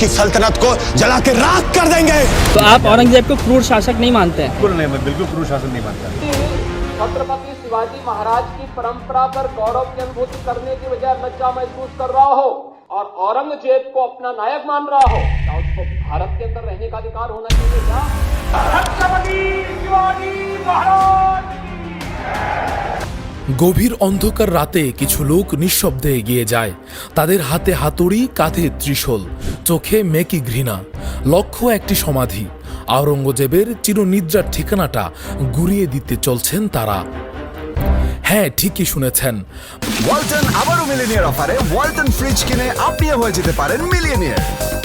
उसकी सल्तनत को जला के राख कर देंगे। तो आप औरंगज़ेब को क्रूर शासक नहीं मानते हैं? बिल्कुल नहीं मैं बिल्कुल क्रूर शासन नहीं मानता। छत्रपति शिवाजी महाराज की परंपरा पर गौरव की अनुभूति करने की बजाय लज्जा महसूस कर रहा हो और औरंगज़ेब को अपना नायक मान रहा हो क्या उसको भारत के अंदर रहने का अधिकार होना चाहिए क्या? छत्रपति शिवाजी महाराज গভীর অন্ধকার রাতে কিছু লোক নিঃশব্দে এগিয়ে যায়। তাদের হাতে হাতুড়ি, কাঁধে ত্রিশূল, চোখে মেকি ঘৃণা, লক্ষ্য একটি সমাধি। আওরঙ্গজেবের চিরনিদ্রার ঠিকানাটা গুড়িয়ে দিতে চলছেন তারা। হ্যাঁ ঠিকই শুনেছেন। ওয়ালটন আবারও মিলিনিয়ার অফারে ওয়ালটন ফ্রিজ কিনে আপনিও হয়ে যেতে পারেন মিলিয়নিয়ার।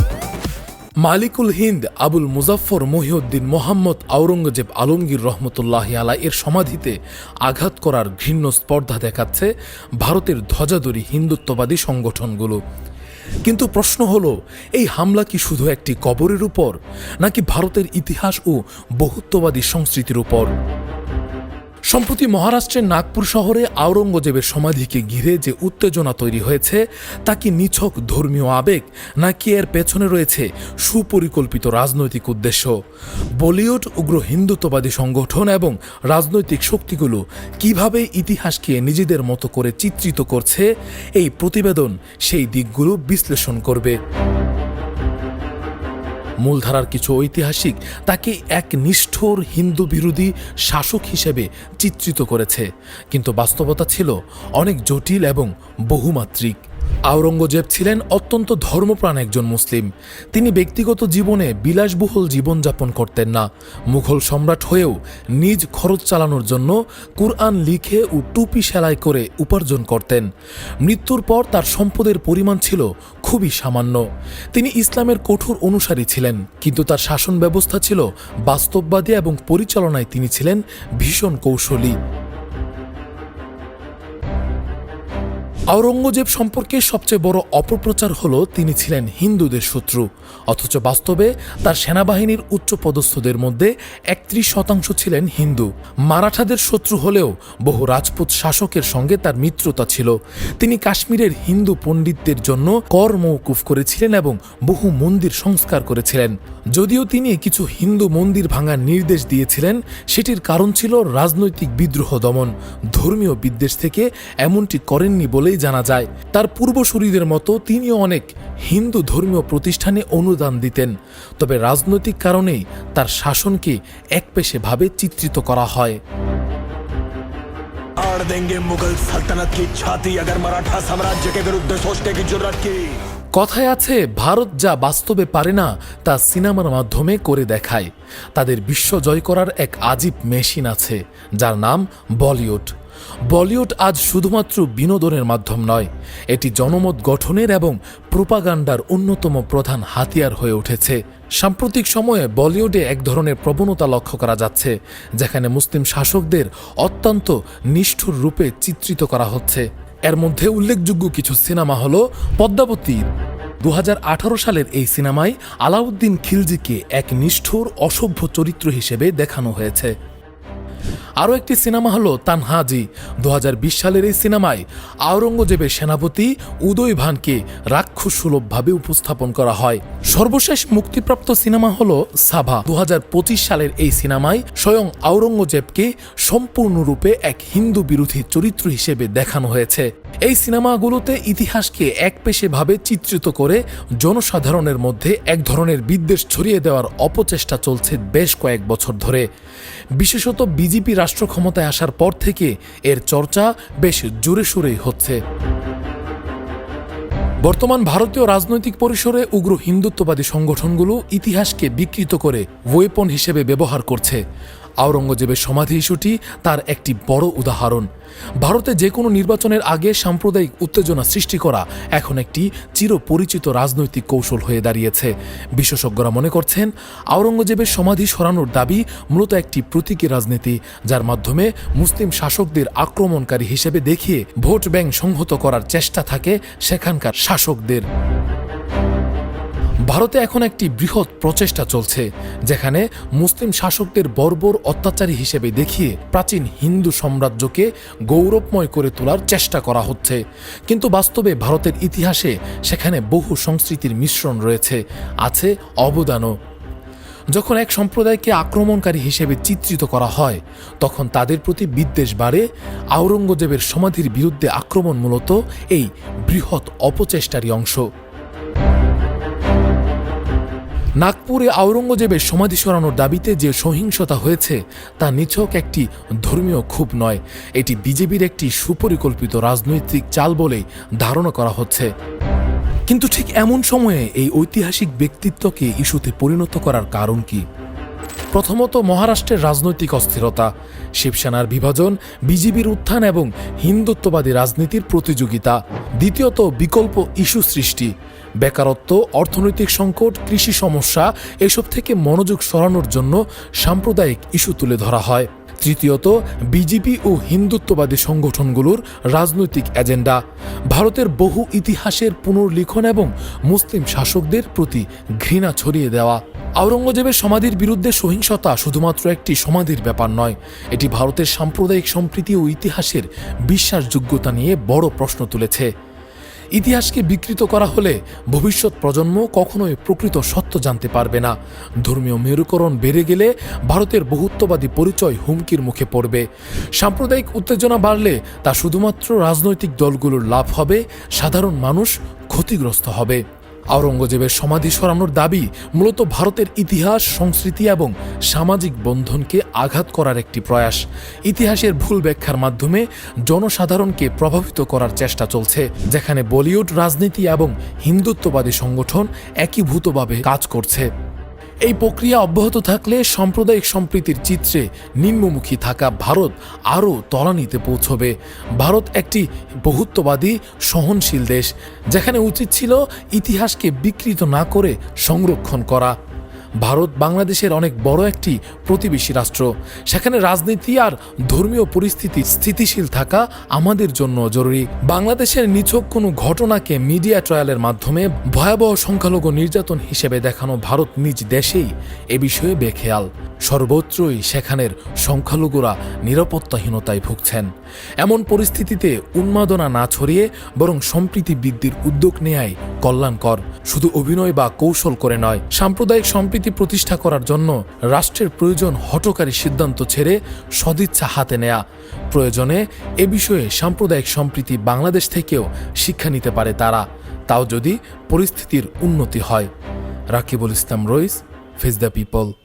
মালিকুল হিন্দ আবুল মুজাফফর মহিউদ্দিন মোহাম্মদ আওরঙ্গজেব আলমগীর রহমতুল্লাহ আলা এর সমাধিতে আঘাত করার ঘৃণ্য স্পর্ধা দেখাচ্ছে ভারতের ধ্বজাদরী হিন্দুত্ববাদী সংগঠনগুলো। কিন্তু প্রশ্ন হলো, এই হামলা কি শুধু একটি কবরের উপর, নাকি ভারতের ইতিহাস ও বহুত্ববাদী সংস্কৃতির উপর? সম্প্রতি মহারাষ্ট্রের নাগপুর শহরে আওরঙ্গজেবের সমাধিকে ঘিরে যে উত্তেজনা তৈরি হয়েছে, তা কি নিছক ধর্মীয় আবেগ, নাকি এর পেছনে রয়েছে সুপরিকল্পিত রাজনৈতিক উদ্দেশ্য? বলিউড উগ্র হিন্দুত্ববাদী সংগঠন এবং রাজনৈতিক শক্তিগুলো কীভাবে ইতিহাসকে নিজেদের মতো করে চিত্রিত করছে, এই প্রতিবেদন সেই দিকগুলো বিশ্লেষণ করবে। মূলধারার কিছু ঐতিহাসিক, তাকে এক নিষ্ঠুর হিন্দু বিরোধী শাসক হিসেবে চিত্রিত করেছে। কিন্তু বাস্তবতা ছিল অনেক জটিল এবং বহুমাত্রিক। আওরঙ্গজেব ছিলেন অত্যন্ত ধর্মপ্রাণ একজন মুসলিম। তিনি ব্যক্তিগত জীবনে বিলাসবহুল জীবনযাপন করতেন না। মুঘল সম্রাট হয়েও নিজ খরচ চালানোর জন্য কুরআন লিখে ও টুপি সেলাই করে উপার্জন করতেন। মৃত্যুর পর তার সম্পদের পরিমাণ ছিল খুবই সামান্য। তিনি ইসলামের কঠোর অনুসারী ছিলেন, কিন্তু তার শাসন ব্যবস্থা ছিল বাস্তববাদী এবং পরিচালনায় তিনি ছিলেন ভীষণ কৌশলী। আওরঙ্গজেব সম্পর্কে সবচেয়ে বড় অপপ্রচার হলো তিনি ছিলেন হিন্দুদের শত্রু, অথচ বাস্তবে তার সেনাবাহিনীর উচ্চপদস্থদের মধ্যে একত্রিশ শতাংশ ছিলেন হিন্দু। মারাঠাদের শত্রু হলেও বহু রাজপুত শাসকের সঙ্গে তার মিত্রতা ছিল। তিনি কাশ্মীরের হিন্দু পণ্ডিতদের জন্য কর মৌকুফ করেছিলেন এবং বহু মন্দির সংস্কার করেছিলেন। যদিও তিনি কিছু হিন্দু মন্দির ভাঙার নির্দেশ দিয়েছিলেন, সেটির কারণ ছিল রাজনৈতিক বিদ্রোহ দমন। ধর্মীয় বিদ্বেষ থেকে এমনটি করেননি বলেই জানা যায় তার পূর্বসূরীদের মতো তিনিও অনেক হিন্দু ধর্মীয় প্রতিষ্ঠানে অনুদান দিতেন তবে রাজনৈতিক কারণেই তার শাসনকে একপেশেভাবে চিত্রিত করা হয় फाड़ देंगे मुगल सल्तनत की छाती अगर मराठा साम्राज्य के विरुद्ध सोचने की जरूरत की কথায় আছে ভারত যা বাস্তবে পারে না তা সিনেমার মাধ্যমে করে দেখায় তাদের বিশ্ব জয় করার এক আজীব মেশিন আছে যার নাম বলিউড বলিউড আজ শুধুমাত্র বিনোদনের মাধ্যম নয়, এটি জনমত গঠনের এবং প্রোপাগান্ডার অন্যতম প্রধান হাতিয়ার হয়ে উঠেছে। সাম্প্রতিক সময়ে বলিউডে এক ধরনের প্রবণতা লক্ষ্য করা যাচ্ছে, যেখানে মুসলিম শাসকদের অত্যন্ত নিষ্ঠুর রূপে চিত্রিত করা হচ্ছে। এর মধ্যে উল্লেখযোগ্য কিছু সিনেমা হল পদ্মাবতী দু হাজার আঠারো সালের এই সিনেমায় আলাউদ্দিন খিলজিকে এক নিষ্ঠুর, অসভ্য চরিত্র হিসেবে দেখানো হয়েছে। আরও একটি সিনেমা হলো তানহাজি। দু হাজার বিশ সালের এই সিনেমায় আওরঙ্গজেবের সেনাপতি উদয় ভানকে রাক্ষস সুলভভাবে উপস্থাপন করা হয়। সর্বশেষ মুক্তিপ্রাপ্ত সিনেমা হল সাভা। দু হাজার পঁচিশ সালের এই সিনেমায় স্বয়ং আওরঙ্গজেবকে সম্পূর্ণরূপে এক হিন্দু বিরোধী চরিত্র হিসেবে দেখানো হয়েছে। এই সিনেমাগুলোতে ইতিহাসকে একপেশেভাবে চিত্রিত করে জনসাধারণের মধ্যে এক ধরনের বিদ্বেষ ছড়িয়ে দেওয়ার অপচেষ্টা চলছে বেশ কয়েক বছর ধরে। বিশেষত বিজেপি রাষ্ট্র ক্ষমতায় আসার পর থেকে এর চর্চা বেশ জোরে সুরেই হচ্ছে। বর্তমান ভারতীয় রাজনৈতিক পরিসরে উগ্র হিন্দুত্ববাদী সংগঠনগুলো ইতিহাসকে বিকৃত করে ওয়েপন হিসেবে ব্যবহার করছে। আওরঙ্গজেবের সমাধি ইস্যুটি তার একটি বড় উদাহরণ। ভারতে যে কোনো নির্বাচনের আগে সাম্প্রদায়িক উত্তেজনা সৃষ্টি করা এখন একটি চিরপরিচিত রাজনৈতিক কৌশল হয়ে দাঁড়িয়েছে। বিশেষজ্ঞরা মনে করছেন, আওরঙ্গজেবের সমাধি সরানোর দাবি মূলত একটি প্রতীকী রাজনীতি, যার মাধ্যমে মুসলিম শাসকদের আক্রমণকারী হিসেবে দেখিয়ে ভোট ব্যাংক সংহত করার চেষ্টা থাকে সেখানকার শাসকদের। ভারতে এখন একটি বৃহৎ প্রচেষ্টা চলছে, যেখানে মুসলিম শাসকদের বর্বর অত্যাচারী হিসেবে দেখিয়ে প্রাচীন হিন্দু সাম্রাজ্যকে গৌরবময় করে তোলার চেষ্টা করা হচ্ছে। কিন্তু বাস্তবে ভারতের ইতিহাসে সেখানে বহু সংস্কৃতির মিশ্রণ রয়েছে, আছে অবদানও। যখন এক সম্প্রদায়কে আক্রমণকারী হিসেবে চিত্রিত করা হয়, তখন তাদের প্রতি বিদ্বেষ বাড়ে আওরঙ্গজেবের সমাধির বিরুদ্ধে আক্রমণ মূলত এই বৃহৎ অপচেষ্টারই অংশ। নাগপুরে আওরঙ্গজেবের সমাধি সরানোর দাবিতে যে সহিংসতা হয়েছে, তা নিছক একটি ধর্মীয় ক্ষোভ নয়। এটি বিজেপির একটি সুপরিকল্পিত রাজনৈতিক চাল বলেই ধারণা করা হচ্ছে। কিন্তু ঠিক এমন সময়ে এই ঐতিহাসিক ব্যক্তিত্বকে ইস্যুতে পরিণত করার কারণ কি? প্রথমত মহারাষ্ট্রের রাজনৈতিক অস্থিরতা, শিবসেনার বিভাজন বিজেপির উত্থান এবং হিন্দুত্ববাদী রাজনীতির প্রতিযোগিতা, দ্বিতীয়ত বিকল্প ইস্যু সৃষ্টি, বেকারত্ব, অর্থনৈতিক সংকট, কৃষি সমস্যা, এসব থেকে মনোযোগ সরানোর জন্য সাম্প্রদায়িক ইস্যু তুলে ধরা হয়। তৃতীয়ত, বিজেপি ও হিন্দুত্ববাদী সংগঠনগুলোর রাজনৈতিক এজেন্ডা। ভারতের বহু ইতিহাসের পুনর্লিখন এবং মুসলিম শাসকদের প্রতি ঘৃণা ছড়িয়ে দেওয়া। আওরঙ্গজেবের সমাধির বিরুদ্ধে সহিংসতা শুধুমাত্র একটি সমাধির ব্যাপার নয়, এটি ভারতের সাম্প্রদায়িক সম্প্রীতি ও ইতিহাসের বিশ্বাসযোগ্যতা নিয়ে বড় প্রশ্ন তুলেছে। ইতিহাসকে বিকৃত করা হলে ভবিষ্যৎ প্রজন্ম কখনোই প্রকৃত সত্য জানতে পারবে না। ধর্মীয় মেরুকরণ বেড়ে গেলে ভারতের বহুত্ববাদী পরিচয় হুমকির মুখে পড়বে। সাম্প্রদায়িক উত্তেজনা বাড়লে তা শুধুমাত্র রাজনৈতিক দলগুলোর লাভ হবে, সাধারণ মানুষ ক্ষতিগ্রস্ত হবে। আওরঙ্গজেবের সমাধি সরানোর দাবি মূলত ভারতের ইতিহাস, সংস্কৃতি এবং সামাজিক বন্ধনকে আঘাত করার একটি প্রয়াস। ইতিহাসের ভুল ব্যাখ্যার মাধ্যমে জনসাধারণকে প্রভাবিত করার চেষ্টা চলছে, যেখানে বলিউড রাজনীতি এবং হিন্দুত্ববাদী সংগঠন একীভূতভাবে কাজ করছে। এই প্রক্রিয়া অব্যাহত থাকলে সাম্প্রদায়িক সম্প্রীতির চিত্রে নিম্নমুখী থাকা ভারত আরও তলানিতে পৌঁছবে। ভারত একটি বহুত্ববাদী, সহনশীল দেশ, যেখানে উচিত ছিল ইতিহাসকে বিকৃত না করে সংরক্ষণ করা। ভারত বাংলাদেশের অনেক বড় একটি প্রতিবেশী রাষ্ট্র। সেখানে রাজনীতি আর ধর্মীয় পরিস্থিতি স্থিতিশীল থাকা আমাদের জন্য জরুরি। বাংলাদেশের নিছক কোনো ঘটনাকে মিডিয়া ট্রায়ালের মাধ্যমে ভয়াবহ সংখ্যালঘু নির্যাতন হিসেবে দেখানো ভারত নিজ দেশেই এ বিষয়ে বেখেয়াল। সর্বত্রই সেখানের সংখ্যালঘুরা নিরাপত্তাহীনতায় ভুগছেন। এমন পরিস্থিতিতে উন্মাদনা না ছড়িয়ে বরং সম্প্রীতি বৃদ্ধির উদ্যোগ নেয়াই কল্যাণকর। শুধু অভিনয় বা কৌশল করে নয়, সাম্প্রদায়িক সম্প্রীতি প্রতিষ্ঠা করার জন্য রাষ্ট্রের প্রয়োজন হটকারী সিদ্ধান্ত ছেড়ে সদিচ্ছা হাতে নেয়া। প্রয়োজনে এ বিষয়ে সাম্প্রদায়িক সম্প্রীতি বাংলাদেশ থেকেও শিক্ষা নিতে পারে তারা। তাও যদি পরিস্থিতির উন্নতি হয়। Rakibul Islam Rais, face the people.